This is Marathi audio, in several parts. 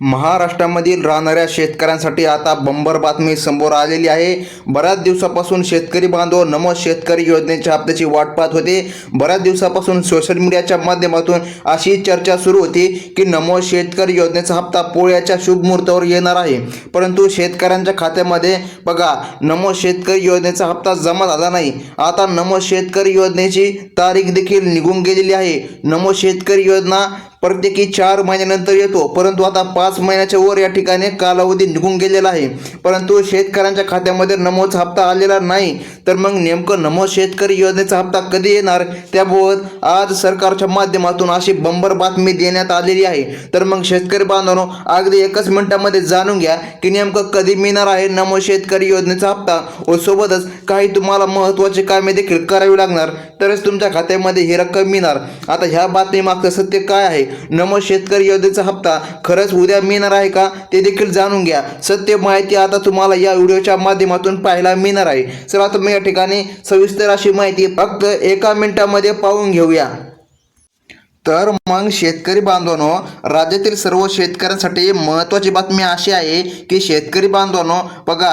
महाराष्ट्रामधील राहणाऱ्या शेतकऱ्यांसाठी आता बंबर बातमी समोर आलेली आहे. बऱ्याच दिवसापासून शेतकरी बांधव नमो शेतकरी योजनेच्या हप्त्याची वाट पाहत होते. बऱ्याच दिवसापासून सोशल मीडियाच्या माध्यमातून अशी चर्चा सुरू होती की नमो शेतकरी योजनेचा हप्ता पोळ्याच्या शुभ मुहूर्तावर येणार आहे. परंतु शेतकऱ्यांच्या खात्यामध्ये बघा नमो शेतकरी योजनेचा हप्ता जमा झाला नाही. आता नमो शेतकरी योजनेची तारीख देखील निघून गेलेली आहे. नमो शेतकरी योजना प्रत्येकी चार महिन्यानंतर येतो. परंतु आता पाच महिन्याच्या वर या ठिकाणी कालावधी निघून गेलेला आहे. परंतु शेतकऱ्यांच्या खात्यामध्ये नमोचा हप्ता आलेला नाही. तर मग नेमकं नमो शेतकरी योजनेचा हप्ता कधी येणार? त्याबाबत आज सरकारच्या माध्यमातून अशी बंबर बातमी देण्यात आलेली आहे. तर मग शेतकरी बांधवांनो अगदी एकच मिनिटामध्ये जाणून घ्या की नेमकं कधी मिळणार आहे नमो शेतकरी योजनेचा हप्ता? व सोबतच काही तुम्हाला महत्त्वाची कामे देखील करावी लागणार. तरच तुमच्या खात्यामध्ये ही रक्कम मिळणार. आता ह्या बातमीमागचं सत्य काय आहे? नमो शेतकरी योजनेचा हप्ता. खरंच उद्या मिळणार आहे का? ते देखील जाणून घ्या. सत्य माहिती आता तुम्हाला या व्हिडिओच्या माध्यमातून पाहायला मिळणार आहे. चला तुम्ही या ठिकाणी सविस्तर अशी माहिती फक्त एका मिनिटामध्ये पाहून घेऊया. तर मग शेतकरी बांधवांनो राज्यातील सर्व शेतकऱ्यांसाठी महत्त्वाची बातमी अशी आहे की शेतकरी बांधवांनो बघा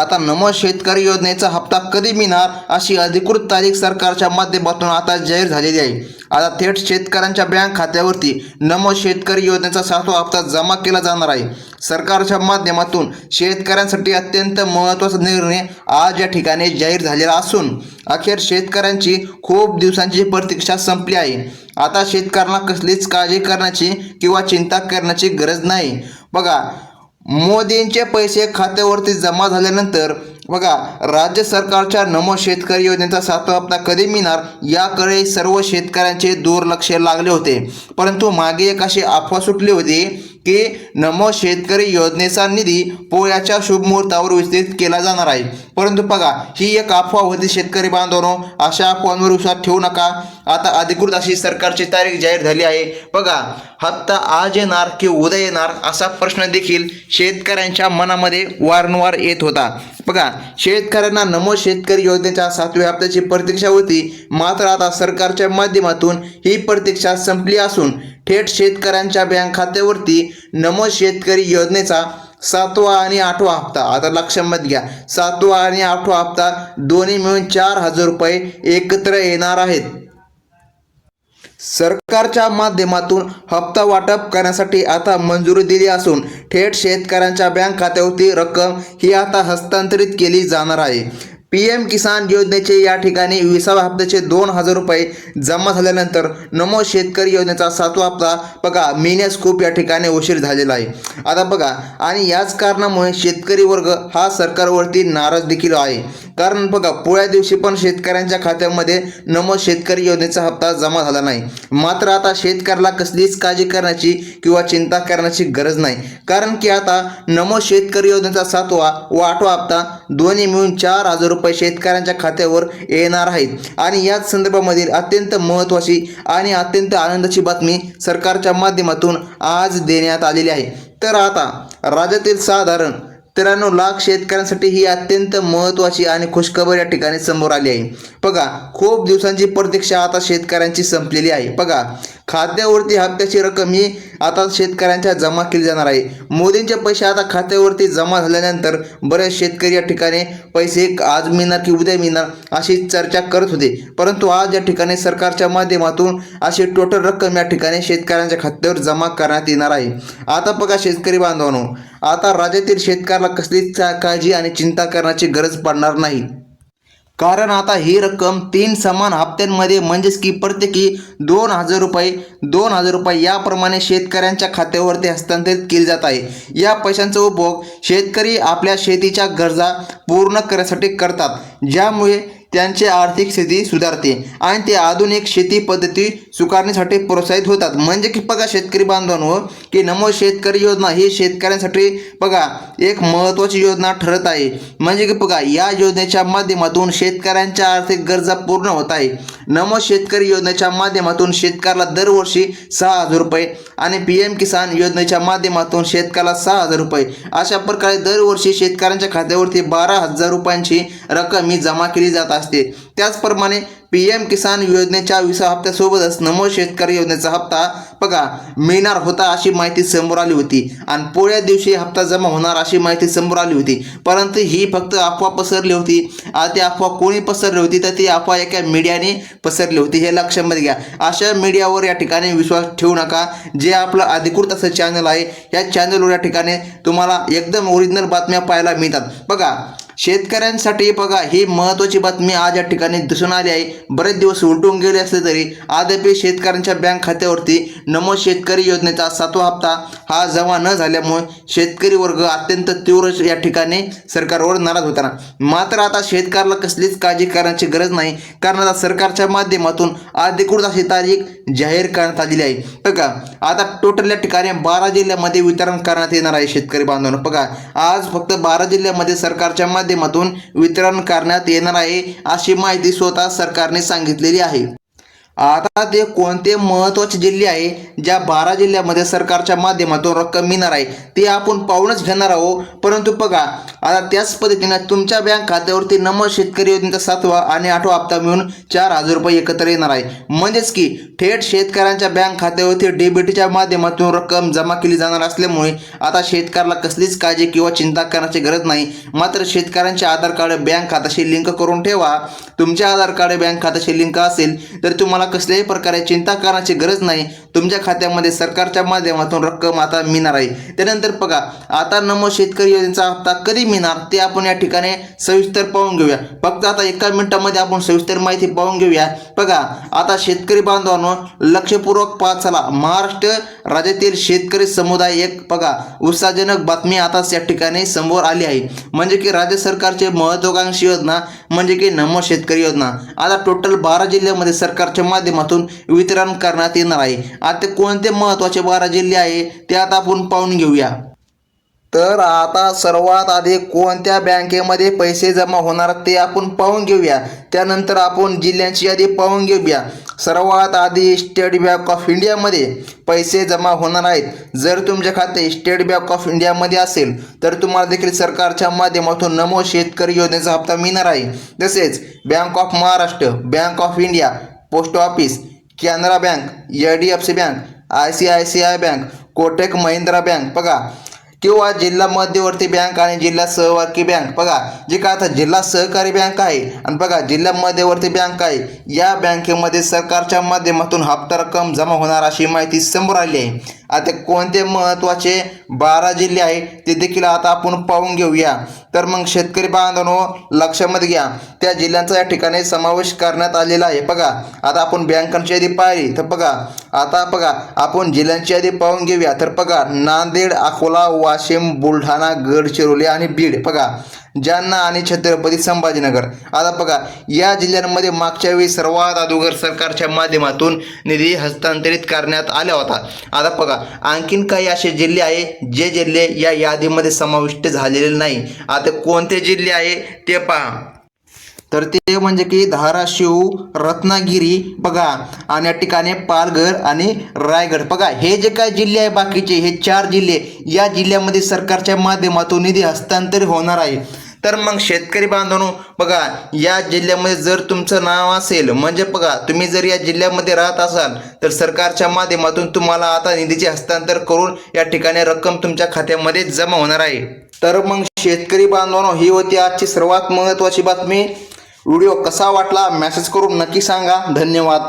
आता नमो शेतकरी योजनेचा हप्ता कधी मिळणार अशी अधिकृत तारीख सरकारच्या माध्यमातून आता जाहीर झालेली आहे. आता थेट शेतकऱ्यांच्या बँक खात्यावरती नमो शेतकरी योजनेचा सातवा हप्ता जमा केला जाणार आहे. सरकारच्या माध्यमातून शेतकऱ्यांसाठी अत्यंत महत्त्वाचा निर्णय आज या ठिकाणी जाहीर झालेला असून अखेर शेतकऱ्यांची खूप दिवसांची प्रतीक्षा संपली आहे. आता शेतकऱ्यांना कसलीच काळजी करण्याची किंवा चिंता करण्याची गरज नाही. बघा मोदींचे पैसे खात्यावरती जमा झाल्यानंतर बघा राज्य सरकारच्या नमो शेतकरी योजनेचा सातवा हप्ता कधी मिळणार याकडे सर्व शेतकऱ्यांचे दुर्लक्ष लागले होते. परंतु मागे एक अशी अफवा सुटली होती की नमो शेतकरी योजनेचा निधी पोळ्याच्या शुभ मुहूर्तावर केला जाणार आहे. परंतु बघा ही एक अफवा होती शेतकरी बांधवांनो. अशा अफवांवर विश्वास ठेवू नका. आता अधिकृत अशी सरकारची तारीख जाहीर झाली आहे. बघा हप्ता आज येणार की उद्या येणार असा प्रश्न देखील शेतकऱ्यांच्या मनामध्ये वारंवार येत होता. बघा शेतकऱ्यांना नमो शेतकरी योजनेच्या सातव्या हप्त्याची प्रतीक्षा होती. मात्र आता सरकारच्या माध्यमातून ही प्रतीक्षा संपली असून थेट शेतकऱ्यांच्या बँक खात्यावरती नमो शेतकरी योजनेचा सातवा आणि आठवा हप्ता. आता लक्षामध्ये घ्या. सातवा आणि आठवा हप्ता दोन्ही मिळून चार हजार रुपये एकत्र येणार आहेत. सरकारच्या माध्यमातून हप्ता वाटप करण्यासाठी आता मंजुरी दिली असून थेट शेतकऱ्यांच्या बँक खात्यावरती रक्कम ही आता हस्तांतरित केली जाणार आहे. पी एम किसान योजनेचे या ठिकाणी विसाव्या हप्त्याचे दोन हजार रुपये जमा झाल्यानंतर नमो शेतकरी योजनेचा सातवा हप्ता बघा मिळण्यास खूप या ठिकाणी उशीर झालेला आहे. आता बघा आणि याच कारणामुळे शेतकरी वर्ग हा सरकारवरती नाराज देखील आहे. कारण बघा पुळ्या दिवशी पण शेतकऱ्यांच्या खात्यामध्ये नमो शेतकरी योजनेचा हप्ता जमा झाला नाही. मात्र आता शेतकऱ्याला कसलीच काळजी करण्याची किंवा चिंता करण्याची गरज नाही. कारण की आता नमो शेतकरी योजनेचा सातवा व आठवा हप्ता दोन्ही मिळून चार हजार रुपये शेतकऱ्यांच्या खात्यावर येणार आहेत. आणि याच संदर्भामधील अत्यंत महत्त्वाची आणि अत्यंत आनंदाची बातमी सरकारच्या माध्यमातून आज देण्यात आलेली आहे. तर आता राज्यातील साधारण त्र्याण्णव लाख शेतकऱ्यांसाठी ही अत्यंत महत्त्वाची आणि खुशखबर या ठिकाणी समोर आली आहे. बघा खूप दिवसांची प्रतीक्षा आता शेतकऱ्यांची संपलेली आहे. बघा खात्यावरती हप्त्याची रक्कम ही आता शेतकऱ्यांच्या जमा केली जाणार आहे. मोदींचे पैसे आता खात्यावरती जमा झाल्यानंतर बरेच शेतकरी या ठिकाणी पैसे आज मिळणार की उद्या मिळणार अशी चर्चा करत होते. परंतु आज या ठिकाणी सरकारच्या माध्यमातून अशी टोटल रक्कम या ठिकाणी शेतकऱ्यांच्या खात्यावर जमा करण्यात येणार आहे. आता बघा शेतकरी बांधवांनो आता राज्यातील शेतकऱ्याला कसलीच काळजी आणि चिंता करण्याची गरज पडणार नाही. कारण आता ही रक्कम तीन समान हप्त्यांमध्ये म्हणजेच की प्रत्येकी दोन हजार रुपये दोन हजार रुपये याप्रमाणे शेतकऱ्यांच्या खात्यावरती हस्तांतरित केली जात आहे. या पैशांचा उपभोग शेतकरी आपल्या शेतीच्या गरजा पूर्ण करण्यासाठी करतात ज्यामुळे त्यांची आर्थिक स्थिती सुधारते आणि ते आधुनिक शेती पद्धती स्वीकारण्यासाठी प्रोत्साहित होतात. म्हणजे की बघा शेतकरी बांधवांनो की नमो शेतकरी योजना ही शेतकऱ्यांसाठी बघा एक महत्त्वाची योजना ठरत आहे. म्हणजे की बघा या योजनेच्या माध्यमातून शेतकऱ्यांच्या आर्थिक गरजा पूर्ण होत आहे. नमो शेतकरी योजनेच्या माध्यमातून शेतकऱ्याला दरवर्षी सहा हजार रुपये आणि पी एम किसान योजनेच्या माध्यमातून शेतकऱ्याला सहा हजार रुपये. अशा प्रकारे दरवर्षी शेतकऱ्यांच्या खात्यावरती बारा हजार रुपयांची रक्कम ही जमा केली जात असते. त्याचप्रमाणे पी एम किसान योजनेच्या विसा हप्त्यासोबतच नमो शेतकरी योजनेचा हप्ता बघा मिळणार होता अशी माहिती समोर आली होती. आणि पोळ्या दिवशी हप्ता जमा होणार अशी माहिती समोर आली होती. परंतु ही फक्त अफवा पसरली होती. आणि ती अफवा कोणी पसरली होती तर ती अफवा एका मीडियाने पसरली होती. हे लक्षामध्ये घ्या. अशा मीडियावर या ठिकाणी विश्वास ठेवू नका. जे आपलं अधिकृत असं चॅनल आहे या चॅनलवर या ठिकाणी तुम्हाला एकदम ओरिजिनल बातम्या पाहायला मिळतात. बघा शेतकऱ्यांसाठी बघा ही महत्त्वाची बातमी आज या ठिकाणी दिसून आली आहे. बरेच दिवस उलटून गेले असले तरी आदपी शेतकऱ्यांच्या बँक खात्यावरती नमो शेतकरी योजनेचा सातवा हप्ता हा जमा न झाल्यामुळे शेतकरी वर्ग अत्यंत तीव्र या ठिकाणी सरकारवर नाराज होताना. मात्र आता शेतकऱ्याला कसलीच काळजी करण्याची गरज नाही. कारण आता सरकारच्या माध्यमातून अधिकृत अशी तारीख जाहीर करण्यात आलेली आहे. बघा आता टोटल या ठिकाणी बारा जिल्ह्यामध्ये वितरण करण्यात येणार आहे शेतकरी बांधवांना. बघा आज फक्त बारा जिल्ह्यामध्ये सरकारच्या माध्यमातून वितरण करण्यात येणार आहे अशी माहिती स्वतः सरकारने सांगितलेली आहे. आता ते कोणते महत्त्वाचे जिल्हे आहे ज्या बारा जिल्ह्यामध्ये सरकारच्या माध्यमातून रक्कम मिळणार आहे ते आपण पाहूनच घेणार आहोत. परंतु बघा आता त्याच पद्धतीनं तुमच्या बँक खात्यावरती नमो शेतकरी योजनेचा सातवा आणि आठवा हप्ता मिळून चार हजार रुपये एकत्र येणार आहे. म्हणजेच की थेट शेतकऱ्यांच्या बँक खात्यावरती डेबिटच्या माध्यमातून रक्कम जमा केली जाणार असल्यामुळे आता शेतकऱ्याला कसलीच काळजी किंवा चिंता करण्याची गरज नाही. मात्र शेतकऱ्यांचे आधार कार्ड बँक खात्याशी लिंक करून ठेवा. तुमच्या आधार कार्ड बँक खात्याशी लिंक असेल तर तुम्हाला कसल्याही प्रकारे चिंता करण्याची गरज नाही. तुमच्या खात्यामध्ये सरकारच्या माध्यमातून रक्कम आता मिळणार आहे. त्यानंतर बघा आता नमो शेतकरी योजनेचा हप्ता कधी मिळणार ते आपण या ठिकाणी सविस्तर पाहून घेऊया. फक्त आता एका मिनिटामध्ये आपण सविस्तर माहिती पाहून घेऊया. बघा आता शेतकरी बांधवांनो लक्षपूर्वक पाहत चला. महाराष्ट्र राज्यातील शेतकरी समुदाय एक. बघा उत्साहजनक बातमी आताच या ठिकाणी समोर आली आहे. म्हणजे की राज्य सरकारचे महत्वाकांक्षी योजना म्हणजे की नमो शेतकरी योजना. आता टोटल बारा जिल्ह्यामध्ये सरकारच्या माध्यमातून वितरण करण्यात येणार आहे. आता कोणते महत्त्वाचे बारा जिल्हे आहे ते आता आपण पाहून घेऊया. तर आता सर्वात आधी कोणत्या बँकेमध्ये पैसे जमा होणार ते आपण पाहून घेऊया. त्यानंतर आपण जिल्ह्यांची यादी पाहून घेऊया. सर्वात आधी स्टेट बँक ऑफ इंडियामध्ये पैसे जमा होणार आहेत. जर तुमचे खाते स्टेट बँक ऑफ इंडियामध्ये असेल तर तुम्हाला देखील सरकारच्या माध्यमातून नमो शेतकरी योजनेचा हप्ता मिळणार आहे. तसेच bank of Maharashtra bank of India post office Canara bank H D F C bank I C I C I bank Kotak Mahindra bank. बघा किंवा जिल्हा मध्यवर्ती बँक आणि जिल्हा सहकारी बँक. बघा जे काय आता जिल्हा सहकारी बँक आहे आणि बघा जिल्हा मध्यवर्ती बँक आहे या बँकेमध्ये सरकारच्या माध्यमातून हप्ता रक्कम जमा होणार अशी माहिती समोर आली आहे. आता कोणते महत्त्वाचे बारा जिल्हे आहे ते देखील आता आपण पाहून घेऊया. तर मग शेतकरी बांधवांनो लक्षामध्ये घ्या. त्या जिल्ह्यांचा या ठिकाणी समावेश करण्यात आलेला आहे. बघा आता आपण बँकांची यादी पाहिली. तर बघा आता बघा आपण जिल्ह्यांची यादी पाहून घेऊया. तर बघा नांदेड अकोला वाशिम बुलढाणा गडचिरोली आणि बीड. बघा जालना आणि छत्रपती संभाजीनगर. आता बघा या जिल्ह्यांमध्ये मागच्या वेळी सर्वात अगोदर सरकारच्या माध्यमातून निधी हस्तांतरित करण्यात आला होता. आता बघा आणखीन काही असे जिल्हे आहे जे जिल्हे या यादीमध्ये समाविष्ट झालेले नाही. आता कोणते जिल्हे आहे ते पहा. तर ते म्हणजे की धाराशिव रत्नागिरी बघा. आणि या ठिकाणी पालघर आणि रायगड. बघा हे जे काय जिल्हे आहे बाकीचे हे चार जिल्हे या जिल्ह्यामध्ये सरकारच्या माध्यमातून निधी हस्तांतरित होणार आहे. तर मग शेतकरी बांधवांनो बघा या जिल्ह्यामध्ये जर तुमचं नाव असेल म्हणजे बघा तुम्ही जर या जिल्ह्यामध्ये राहत असाल तर सरकारच्या माध्यमातून तुम्हाला आता निधीचे हस्तांतर करून या ठिकाणी रक्कम तुमच्या खात्यामध्ये जमा होणार आहे. तर मग शेतकरी बांधवांनो ही होती आजची सर्वात महत्त्वाची बातमी. व्हिडिओ कसा वाटला? मेसेज करून नक्की सांगा. धन्यवाद.